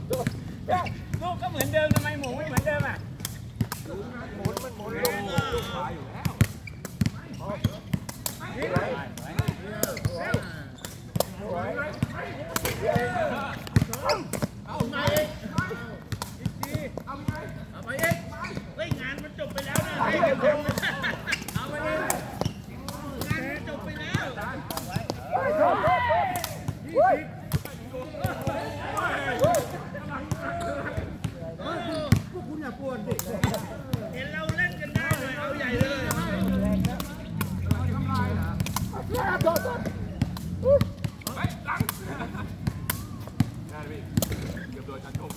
ษโทษเนี่ยลูกก็เหมือนเดิมทำไมหมูไม่เหมือนเดิมอะหมุนมันหมุนลงลูกขวาอยู่แล้วเอาไปเองเฮ้ยงานมันจบไปแล้วนะเฮ้ยเอาไปเลยงานมันจบไปแล้ว พวกคุณอย่าปวดดิ เห็นเราเล่นกันได้เลยเอาใหญ่เลยเกือบโดนจันทง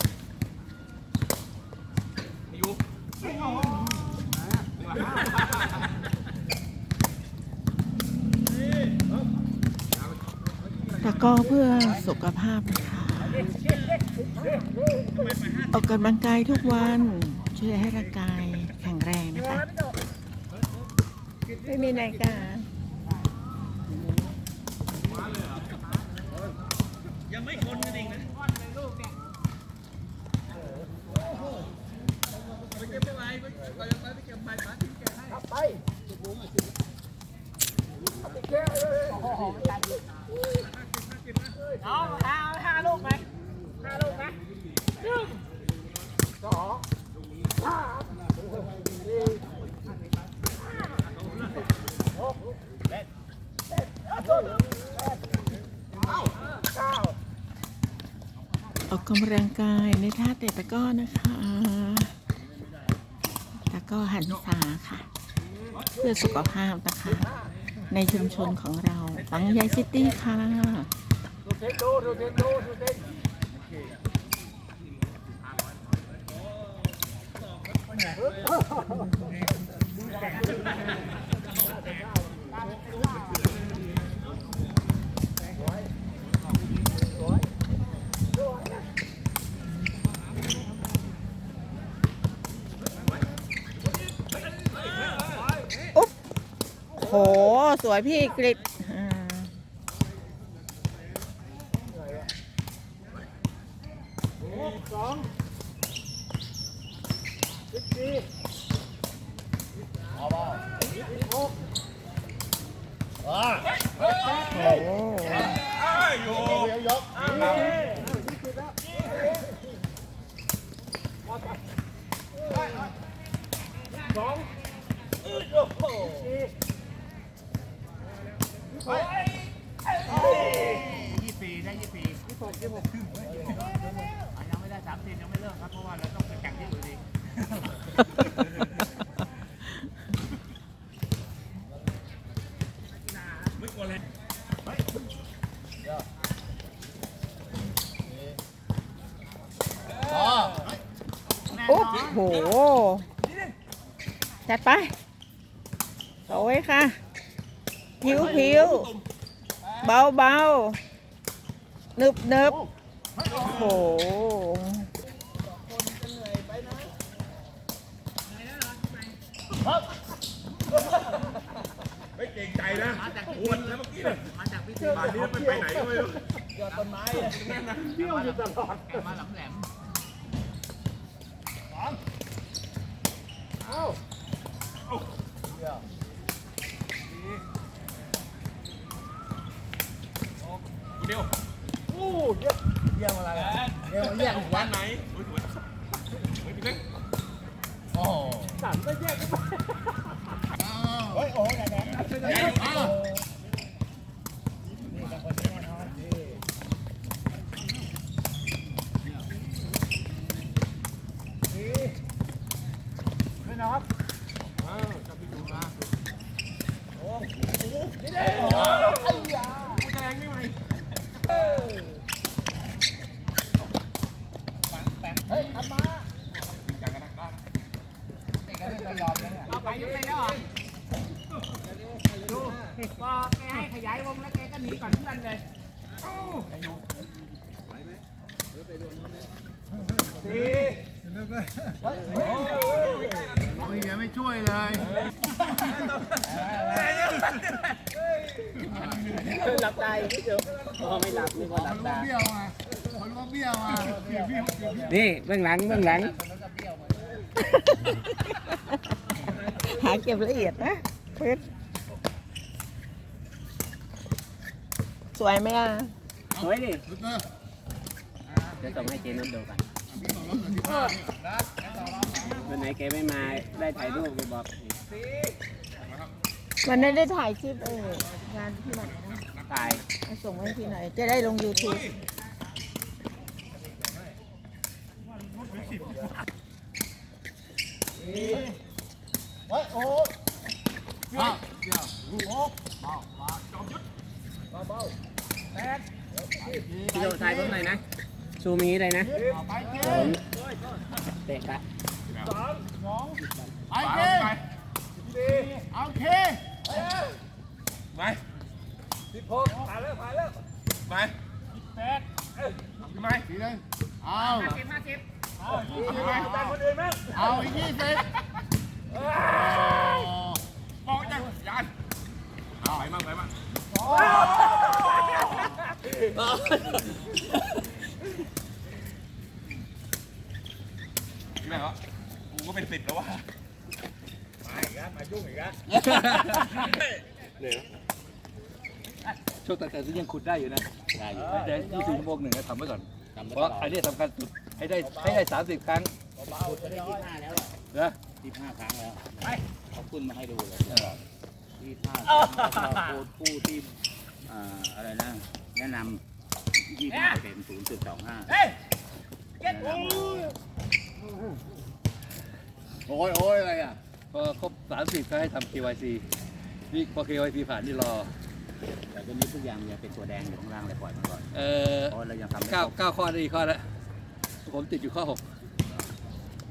นิวแต่ก็เพื่อสุขภาพนะคะออกกำลังกายทุกวัน ช่วยให้ร่างกายแข็งแรงนะคะไม่มีนาฬิกายังไม่คนกันเองนะไปเก็บไปไว้ไปไปไปเก็บไปมาห้ไปเอาเอาห้าลูกไหมห้าลูกไหมหนึ่งสองสามสี่ห้าหกเจ็ดแปดเก้าเก้า ออ กกำลังกายในท่าเตะตะก้อนะคะตะก้อหันษาค่ะ เพื่อสุขภาพนะคะ ในชุมชนของเราบางใหญ่ซิตี้ค่ะ ดูเทคดูดูเทคดูดูเทค อุ๊บโห สวยพี่กริดสองสิบสี่เอาบ้าสิบหกอ่าโอ้ยกยกสองโอ้โหไป ยี่ปีได้ยี่ปียี่หกยี่หกยังไม่ได้สามสิบยังไม่เลิกครับเพราะว่าเราต้องไปแข่งที่อื่ นอีกไม่กลัวเลยอุ๊บโห จัดไปสวยค่ะผิวผิวเบาเบานึบนึบโอ้โห เกรงใจนะปวดแล้วเมื่อกี้เนี่ยมาจากพิธีป่านนี้ไม่ไปไหนก็ไม่รู้ยอดต้นไม้อะเที่ยวอยู่ตลอดมาหลำแหลมเอ้าเดี๋ยวเดียวอู้เยี่ยมเยี่ยมอะไรอะเยี่ยมเยี่ยมวันไหนโอ้ยสวยเฮ้ยพี่เล็กโอ้สั่นก็แยกกันไปเฮ้ยโอ้ย ไหนไหนนี่กับคนนี้มาเนาะนี่นี่ไม่นอนอ้าวจับพี่ดูมานี่เด้อไอ้ยาผู้แดงนี่ไหมเฮ้ยทำมาจังเอาไปยุบไปแล้วเหรอดู พอแกให้ขยายวงแล้วแกก็หนีก่อนเพื่อนเลยสี่ไม่ยังไม่ช่วยเลยหลับตาอีกนิดเดียวพอไม่หลับนึกว่าหลับตาเบี้ยวไงคนก็ก็เบี้ยวอะนี่เบื้องหลังเบื้องหลัง หาเก็บละเอียดนะเพชร สวยไหมอะสวยดิลุกเนอะเดี๋ยวส่งให้เจนุชดูกันวันไหนแกไม่มาได้ถ่ายรูปแกบอกวันนั้นได้ถ่ายคลิปเอองานที่ไหนนะถ่ายเอาส่งให้พี่หน่อย จะได้ลง YouTube เฮ้ยโอ้ยอ้าวเดี๋ยวโอ้เบาเบาจอมยุทธเบาเบาแตก พี่โดถ่ายผมหน่อยนะ ซูมอย่างนี้เลยนะเอาไปเกผมเตะกะไปเกเอาเคไปสิบหกผ่านแล้วผ่านแล้วไปแปดพี่ไม้ทีนึงเอาพี่ไม้ตามคนอื่นมั้งเอาอีกยี่สิบบอกยังยันเอาไปมั่งไปมั่งพี่ แม่เหรอกูก็เป็นสิบแล้ววะมาอีกแล้วมายุ่งอีกแล้วเนี่ยช่วงแต่แต่ยังขุดได้อยู่นะได้อยู่แต่ยี่สิบชั่วโมงหนึ่งนะทำไว้ก่อน เพราะอันนี้สำคัญสุดให้ได้ให้ได้สามสิบครั้งนะที่ห้าครั้งแล้วเขาขึ้นมาให้ดูเลยเออที่ห้าผู้ผู้ที่อ่าอะไรนะ แนะนำยี่ห้าเป็นศูนย์จุดสองห้าโอ้ยโอ้ยอะไรอะ พอครบสามสิบก็ให้ทำ KYC นี่พอ KYC ผ่านนี่รอ แต่ตอนนี้ทุกอย่างยังเป็นตัวแดงอยู่ข้างล่างเลยปล่อยมันก่อนเอ่อเพราะเรายังทำไม่คเก้ารบเก้าข้อได้อีกข้อแล้วผมติดอยู่ข้อหก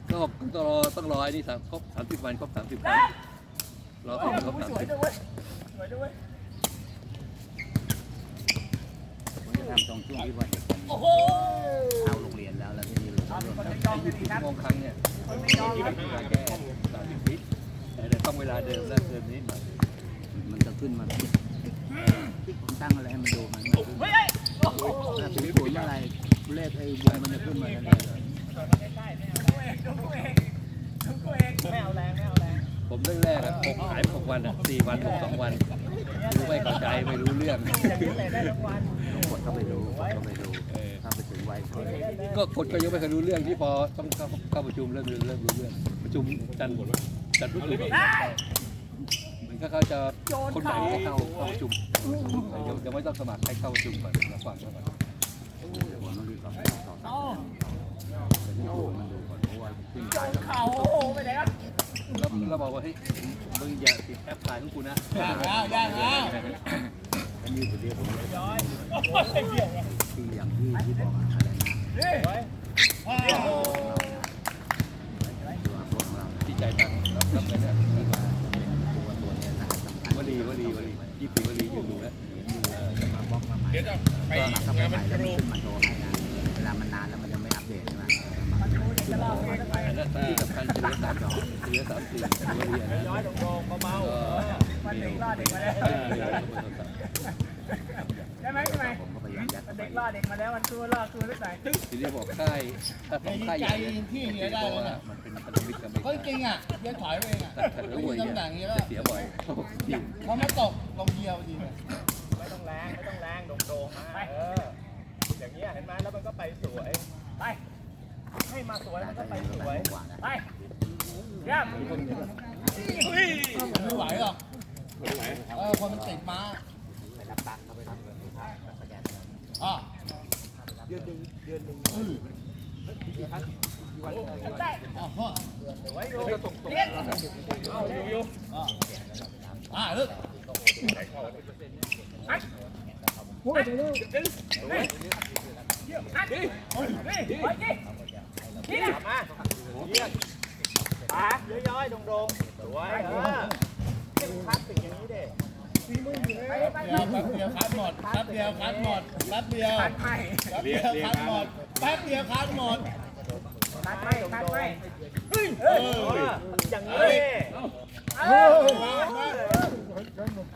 ข้อหกต้องรอต้องรอไอ้นี่สามครบสามสิบวันครบสามสิบวันรอถึงครบสามสิบผมจะ ทำตรงช่วงที่ว่าเด็กมันเข้าโรงเรียนแล้วแล้วที่นี่เราต้องยี่สิบชั่วโมงครั้งเนี่ยที่เป็นการแก้สามสิบวิแต่ต้องเวลาเดิมและเดิมนิดหน่อยมันจะขึ้นมาผมตั้งอะไรให้มันดูมันถ้าถึงศูนย์อะไรเลขไอ้วงมันจะขึ้นมาทันทีเลยผมเรื่องแรกอะผมหายหกวันอะสี่วันหกสองวันรู้ไม่เข้าใจไม่รู้เรื่อง กดเข้าไปดูกดเข้าไปดูเข้าไปถึงวัยเขาก็คนก็ยังไม่เคยรู้เรื่องที่พอต้องเข้าเข้าประชุมเริ่มเริ่มรู้เรื่องประชุมจันทร์จันทร์พุธศุกร์เหมือนกับเขาจะคนไหนให้เข้าเข้าประชุมยังยังไม่ต้องสมัครให้เข้าประชุมก่อนแล้วฟังก่อนเดี๋ยวผมต้องรีบกลับไปต่อต่อแต่ที่ดูมันดูก่อนเพราะว่าขึ้นไปแล้วแล้วเราบอกว่าเฮ้ยมึงอย่าติดแอปถ่ายของกูนะแล้วย่างแล้ว ยืดเดียวผมเลยที่อย่างที่ที่บอกอะไรนะตัวพวเราที่ใจตังรับรับเงินเนี่ยที่ว่าตัวตัวนี้นะสำคัญวลีวลีวลียี่ปีวลีอยู่ดูแล้วมาบล็อกมาใหม่เดี๋ยวจะไปก็ไปงานใหมัม่นแล้วมันรูขึ้นาโชว์ให้นเวลามันนานแล้วมันยังไม่อัปเดตใช่ไหมอันนั้นที่สำคัญจะเลือสามสองเลือสามสี่วลีนนั้นน้อยลงๆเบาๆ มันเด็กรอดเด็กมาแล้วใช่ไหมใช่ไหมผมก็พยายามยัดเข้าไปเด็กรอดเด็กมาแล้วมันตัวรอดตัวไม่ใส่ทีนี้บอกค่ายถ้าสองค่ายใหญ่เนี่ยบอกว่ามันเป็นพันธมิตรกันไม่ก็จริงอะเดี๋ยวถอยไปเองอะแต่ถ้ารู้ว่าเนี่ยจะเสียบ่อยจริงพอมาตกลงเดียวดีเลยไม่ต้องแรงไม่ต้องแรงโด่งๆมาเอออย่างเงี้ยเห็นไหมแล้วมันก็ไปสวยไปให้มาสวยมันก็ไปสวยไปเยี่ยมไม่ไหวหรอก เออคนมันติดม้าอะได้อะพ่อไว้อยู่เลี้ยงเอาอยู่อะอะลึกพูดไปเลยดึงนี่เยี่ยมอัดนี่นี่ไปดินี่นะมาเยี่ยมขาย้อยๆโด่งๆสวยเออเข้มคัดเป็นอย่างนี้เด้ไปไปเดี๋ยว แป๊บเดียวคัดหมดแป๊บเดียวคัดหมดแป๊บเดียวคัดไม่แป๊บเดียวคัดหมดแป๊บเดียวคัดหมดคัดไม่คัดไม่เฮ้ยเอออย่างนี้เด้เออ